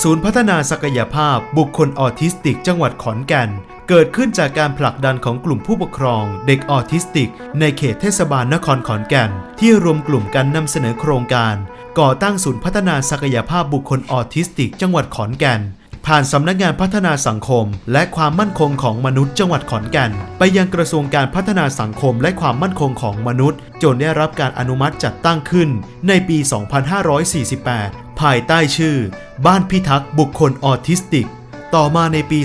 ศูนย์พัฒนาศักยภาพบุคคลออทิสติก จังหวัดขอนแก่น เกิดขึ้นจากการผลักดันของกลุ่มผู้ปกครอง เด็กออทิสติก ในเขตเทศบาลนครขอนแก่น ที่รวมกลุ่มกันนำเสนอโครงการ ก่อตั้งศูนย์พัฒนาศักยภาพบุคคลออทิสติก จังหวัดขอนแก่น ผ่านสำนักงานพัฒนาสังคม และความมั่นคงของมนุษย์จังหวัดขอนแก่น ไปยังกระทรวงการพัฒนาสังคมและความมั่นคงของมนุษย์ จนได้รับการอนุมัติจัดตั้งขึ้นในปี 2548 ภายใต้ชื่อ บ้านพิทักษ์บุคคลออทิสติก ต่อมาในปี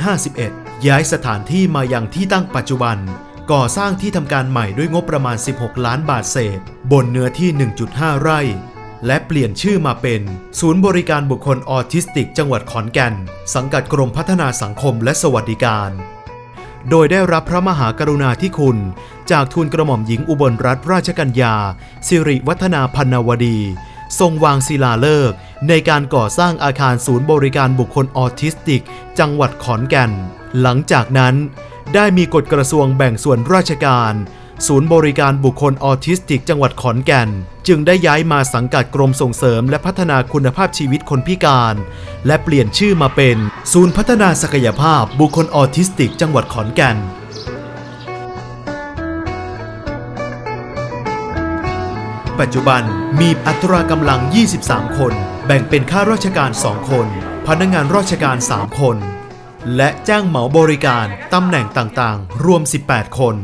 2551 ย้ายสถานที่มายังที่ตั้งปัจจุบันก่อสร้างที่ทำการใหม่ด้วยงบประมาณ 16 ล้านบาทเศษ บนเนื้อที่ 1.5 ไร่ และเปลี่ยนชื่อมาเป็น ศูนย์บริการบุคคลออทิสติก จังหวัดขอนแก่น สังกัดกรมพัฒนาสังคมและสวัสดิการ โดยได้รับพระมหากรุณาธิคุณ จากทูลกระหม่อมหญิงอุบลรัตนราชกัญญา สิริวัฒนาพันนวดี ทรงวางศิลาฤกษ์ในการก่อสร้างอาคารศูนย์บริการบุคคลออทิสติก จังหวัดขอนแก่น หลังจากนั้น ได้มีกฎกระทรวงแบ่งส่วนราชการ ศูนย์บริการบุคคลออทิสติกจังหวัดขอนแก่น จึงได้ย้ายมาสังกัดกรมส่งเสริม และพัฒนาคุณภาพชีวิตคนพิการ และเปลี่ยนชื่อมาเป็น ศูนย์พัฒนาศักยภาพบุคคลออทิสติก จังหวัดขอนแก่นปัจจุบันมีอัตรากำลัง 23 คน แบ่งเป็นข้าราชการ 2 คน พนักงานราชการ 3 คน และจ้างเหมาบริการตำแหน่งต่างๆ รวม 18 คน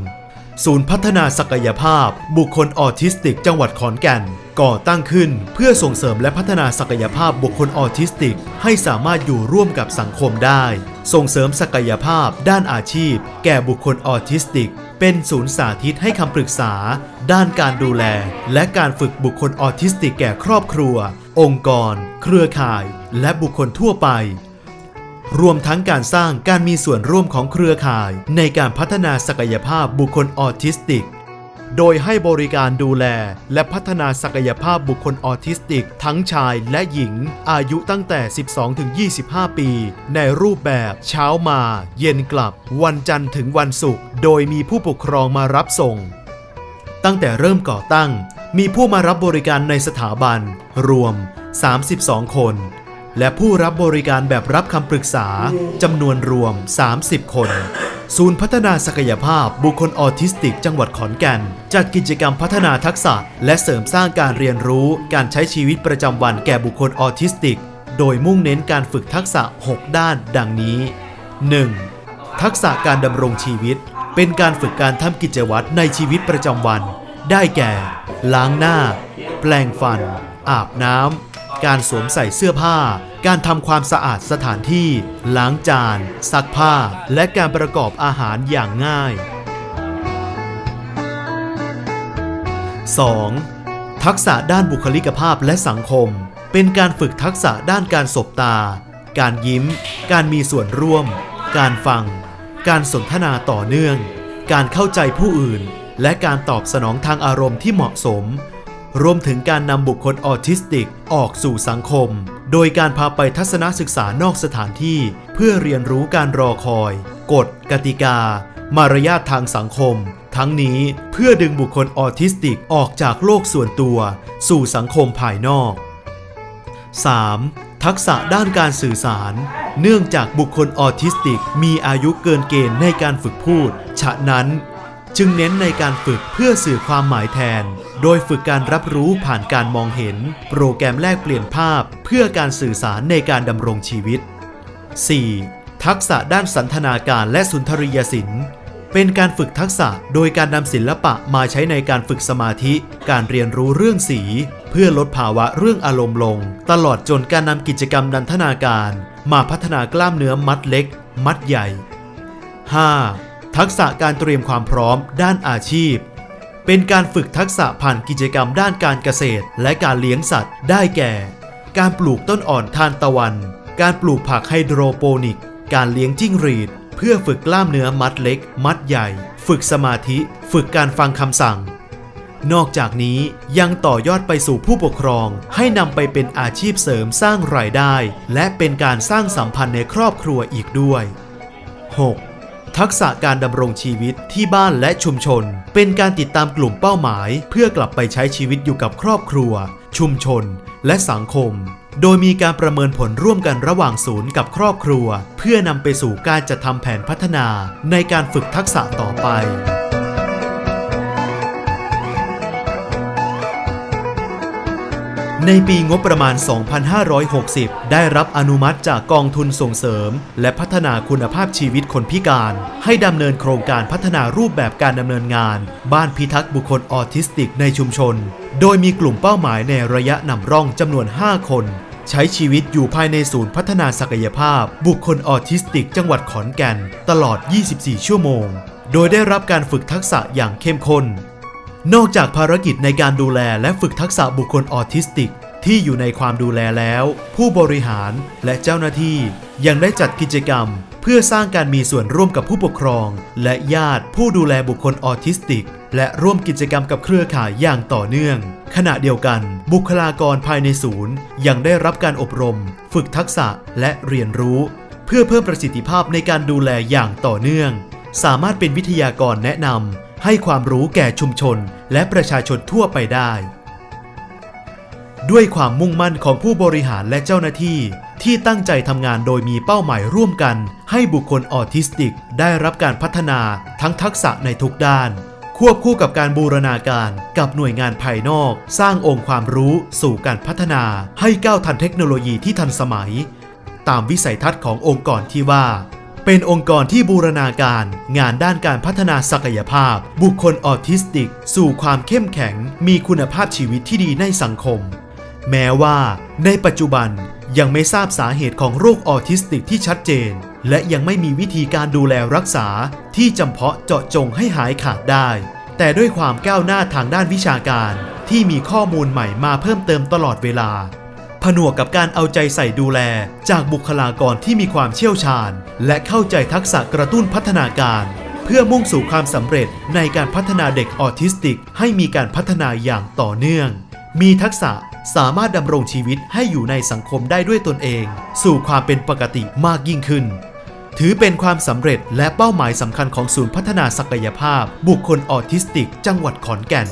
ศูนย์พัฒนาศักยภาพ บุคคลออทิสติก จังหวัดขอนแก่น ก่อตั้งขึ้นเพื่อส่งเสริมและพัฒนาศักยภาพบุคคลออทิสติก ให้สามารถอยู่ร่วมกับสังคมได้ ส่งเสริมศักยภาพ ด้านอาชีพ แก่บุคคลออทิสติก เป็นศูนย์สาธิตให้คำปรึกษา ด้านการดูแล และการฝึกบุคคลออทิสติกแก่ครอบครัว องค์กร เครือข่าย และบุคคลทั่วไป รวมทั้งการสร้างการมีส่วนร่วมของเครือข่าย ในการพัฒนาศักยภาพบุคคลออทิสติก โดยให้บริการดูแล และพัฒนาศักยภาพบุคคลออทิสติก ทั้งชายและหญิง อายุตั้งแต่ 12-25 ปี ในรูปแบบเช้ามา เย็นกลับ วันจันทร์ถึงวันศุกร์โดยมีผู้ปกครองมารับส่ง ตั้งแต่เริ่มก่อตั้ง มีผู้มารับบริการในสถาบัน รวม 32 คน และผู้รับบริการแบบรับคำปรึกษาจำนวนรวม 30 คน ศูนย์พัฒนาศักยภาพบุคคลออทิสติก จังหวัดขอนแก่น จัดกิจกรรมพัฒนาทักษะ และเสริมสร้างการเรียนรู้การใช้ชีวิตประจำวันแก่บุคคลออทิสติก โดยมุ่งเน้นการฝึกทักษะ 6 ด้านดังนี้ 1. ทักษะการดำรงชีวิต เป็นการฝึกการทำกิจวัตรในชีวิตประจำวัน ได้แก่ ล้างหน้า แปลงฟัน อาบน้ำ การสวมใส่เสื้อผ้า การทำความสะอาดสถานที่ ล้างจาน ซักผ้า และการประกอบอาหารอย่างง่าย 2. ทักษะด้านบุคลิกภาพและสังคม เป็นการฝึกทักษะด้านการสบตา การยิ้ม การมีส่วนร่วม การฟัง การสนทนาต่อเนื่อง การเข้าใจผู้อื่น และการตอบสนองทางอารมณ์ที่เหมาะสม รวมถึงการนำบุคคลออทิสติกออกสู่สังคม โดยการพาไปทัศนศึกษานอกสถานที่ เพื่อเรียนรู้การรอคอย กฎ กติกา มารยาททางสังคม ทั้งนี้เพื่อดึงบุคคลออทิสติกออกจากโลกส่วนตัว สู่สังคมภายนอก 3. ทักษะด้านการสื่อสาร เนื่องจากบุคคลออทิสติกมีอายุเกินเกณฑ์ในการฝึกพูด ฉะนั้น จึงเน้นในการฝึกเพื่อสื่อความหมายแทน โดยฝึกการรับรู้ผ่านการมองเห็น โปรแกรมแลกเปลี่ยนภาพ เพื่อการสื่อสารในการดำรงชีวิต 4. ทักษะด้านสันทนาการและสุนทรียศิลป์ เป็นการฝึกทักษะโดยการนำศิลปะมาใช้ในการฝึกสมาธิ การเรียนรู้เรื่องสี เพื่อลดภาวะเรื่องอารมณ์ลง ตลอดจนการนำกิจกรรมนันทนาการ มาพัฒนากล้ามเนื้อมัดเล็ก มัดใหญ่ 5. ทักษะการเตรียมความพร้อมด้านอาชีพ เป็นการฝึกทักษะผ่านกิจกรรมด้านการเกษตร และการเลี้ยงสัตว์ ได้แก่ การปลูกต้นอ่อนทานตะวัน การปลูกผักไฮโดรโปนิก การเลี้ยงจิ้งหรีด เพื่อฝึกกล้ามเนื้อมัดเล็ก มัดใหญ่ ฝึกสมาธิ ฝึกการฟังคำสั่ง นอกจากนี้ยังต่อยอดไปสู่ผู้ปกครอง ให้นำไปเป็นอาชีพเสริมสร้างรายได้ และเป็นการสร้างสัมพันธ์ในครอบครัวอีกด้วย 6. ทักษะการดำรงชีวิตที่บ้านและชุมชน เป็นการติดตามกลุ่มเป้าหมาย เพื่อกลับไปใช้ชีวิตอยู่กับครอบครัว ชุมชน และสังคม โดยมีการประเมินผลร่วมกันระหว่างศูนย์กับครอบครัว เพื่อนำไปสู่การจัดทำแผนพัฒนาในการฝึกทักษะต่อไป ในปีงบประมาณ 2560 ได้รับอนุมัติจากกองทุนส่งเสริม และพัฒนาคุณภาพชีวิตคนพิการ ให้ดำเนินโครงการพัฒนารูปแบบการดำเนินงาน บ้านพิทักษ์บุคคลออทิสติกในชุมชน โดยมีกลุ่มเป้าหมายในระยะนำร่องจำนวน 5 คน ใช้ชีวิตอยู่ภายในศูนย์พัฒนาศักยภาพ บุคคลออทิสติก จังหวัดขอนแก่น ตลอด 24 ชั่วโมง โดยได้รับการฝึกทักษะอย่างเข้มข้น นอกจากภารกิจในการดูแลและฝึกทักษะบุคคลออทิสติก ที่อยู่ในความดูแลแล้ว ผู้บริหารและเจ้าหน้าที่ ยังได้จัดกิจกรรม เพื่อสร้างการมีส่วนร่วมกับผู้ปกครอง และญาติผู้ดูแลบุคคลออทิสติก และร่วมกิจกรรมกับเครือข่ายอย่างต่อเนื่อง ขณะเดียวกัน บุคลากรภายในศูนย์ ยังได้รับการอบรม ฝึกทักษะและเรียนรู้ เพื่อเพิ่มประสิทธิภาพในการดูแลอย่างต่อเนื่อง สามารถเป็นวิทยากรแนะนำ ให้ความรู้แก่ชุมชนและประชาชนทั่วไปได้ ด้วยความมุ่งมั่นของผู้บริหารและเจ้าหน้าที่ ที่ตั้งใจทำงานโดยมีเป้าหมายร่วมกัน ให้บุคคลออทิสติกได้รับการพัฒนาทั้งทักษะในทุกด้าน ควบคู่กับการบูรณาการกับหน่วยงานภายนอก สร้างองค์ความรู้สู่การพัฒนาให้ก้าวทันเทคโนโลยีที่ทันสมัย ตามวิสัยทัศน์ขององค์กรที่ว่า เป็นองค์กรที่บูรณาการงานด้านการพัฒนาศักยภาพ บุคคลออทิสติก สู่ความเข้มแข็ง มีคุณภาพชีวิตที่ดีในสังคม แม้ว่า ในปัจจุบันยังไม่ทราบสาเหตุของโรคออทิสติกที่ชัดเจน และยังไม่มีวิธีการดูแลรักษาที่จำเพาะเจาะจงให้หายขาดได้ แต่ด้วยความก้าวหน้าทางด้านวิชาการที่มีข้อมูลใหม่มาเพิ่มเติมตลอดเวลา ผนวกกับการเอาใจใส่ดูแล จากบุคลากรที่มีความเชี่ยวชาญ และเข้าใจทักษะกระตุ้นพัฒนาการ เพื่อมุ่งสู่ความสำเร็จในการพัฒนาเด็กออทิสติก ให้มีการพัฒนาอย่างต่อเนื่อง มีทักษะสามารถดำรงชีวิตให้อยู่ในสังคมได้ด้วยตนเอง สู่ความเป็นปกติมากยิ่งขึ้น ถือเป็นความสำเร็จและเป้าหมายสำคัญของศูนย์พัฒนาศักยภาพ บุคคลออทิสติก จังหวัดขอนแก่น